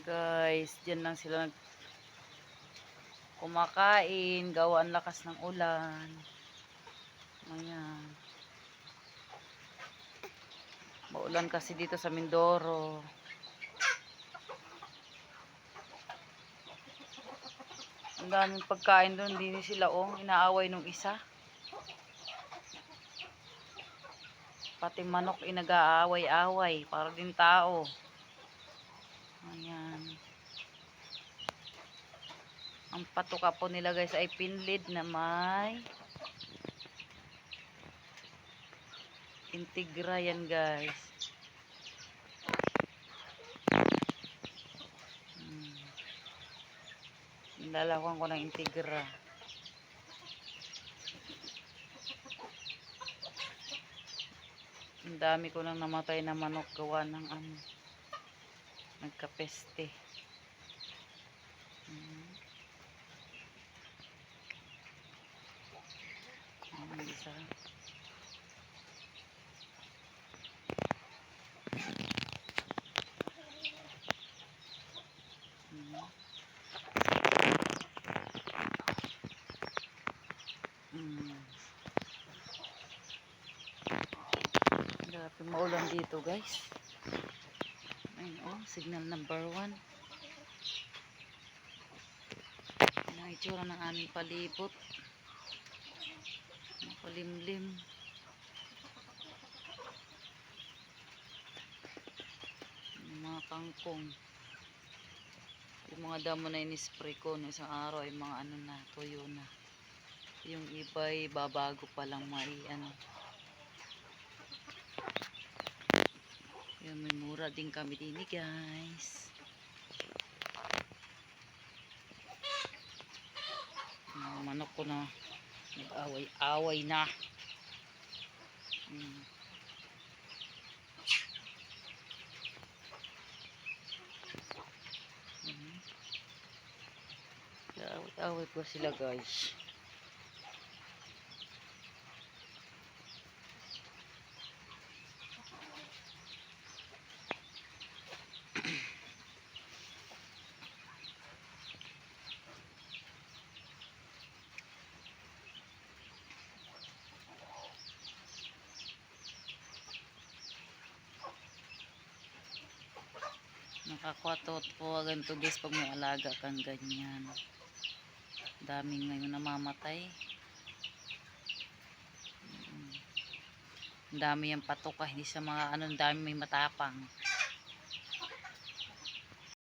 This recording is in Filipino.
Guys, dyan lang sila nag kumakain, gawa ang lakas ng ulan. Ayan. Maulan kasi dito sa Mindoro. Ang daming pagkain doon, ni sila oh, inaaway nung isa. Pati manok inag-aaway-away, para din tao. Ayan. Ang patuka po nila guys ay pinlid na may integra yan guys. Hmm. Lalawan ko ng integra. Ang dami ko nang namatay na manok gawa ng ano. Nagkapeste. Hmm. Ang isa. Hmm. Hmm. Grabe maulan dito guys. Ayun oh, signal number one. Yan ang itsura ng aming palibot. Makulimlim. Mga kangkong. Yung mga damo na in-spray ko no isang araw ay mga ano na, tuyo na. Yung iba ay babago pa lang mai ano. Yan, may mura din kami din guys. Mga manok ko na nag-away-away na. Hmm. Hmm. Nag-away-away po sila guys. Nakakwatot po ganito guys pag may alaga kang ganyan. Daming ngayon namamatay. Mm. Dami yung patuka, hindi sa mga ano, ang dami may matapang.